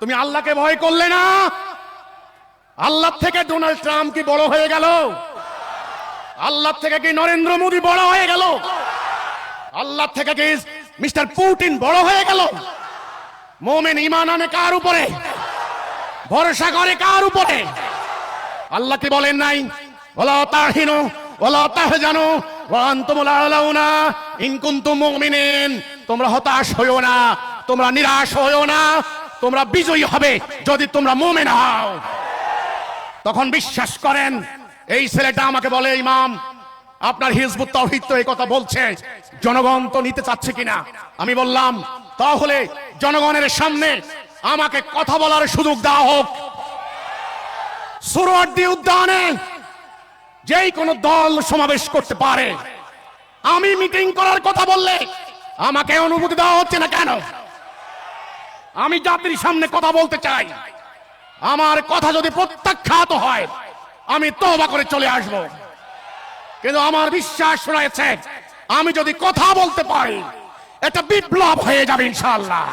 তুমি আল্লাহকে ভয় করলে না। আল্লাহ থেকে ডোনাল্ড ট্রাম্প কি বড় হয়ে গেল? আল্লাহ থেকে কি নরেন্দ্র মোদী বড় হয়ে গেল? আল্লাহ থেকে কি মিস্টার পুটিন বড় হয়ে গেল? মোমেন ইমান আনে কার উপরে? ভরসা করে কার উপরে? আল্লাহ কি বলেন নাই? ওলা তাহিনু ওলা তাহজানু, ওয়া আনতুমুল আলাউনা, ইন কুনতুম মুমিনিন। তোমরা হতাশ হইও না, তোমরা নিরাশ হইও না। তোমরা বিজয়ী হবে যদি তোমরা মুমিন হও। তখন বিশ্বাস করেন, এই ছেলেটা আমাকে বলে, ইমাম, আপনার হিজবুত তাওহীদ তো এই কথা বলছে। জনগণ তো নিতে চাচ্ছে কিনা? আমি বললাম, তাহলে জনগণের সামনে আমাকে কথা বলার সুযোগ দেওয়া হোক। সুরওয়ার্দী উদ্যানে যেই কোনো দল সমাবেশ করতে পারে। আমি মিটিং করার কথা বললে আমাকে অনুমতি দেওয়া হচ্ছে না কেন? আমি জাতির সামনে কথা বলতে চাই। আমার কথা যদি প্রত্যাখ্যাত হয়, আমি তোবা করে চলে আসব। কিন্তু আমার বিশ্বাস রয়েছে, আমি যদি কথা বলতে পারি, এটা বিপ্লব হয়ে যাবে ইনশাআল্লাহ।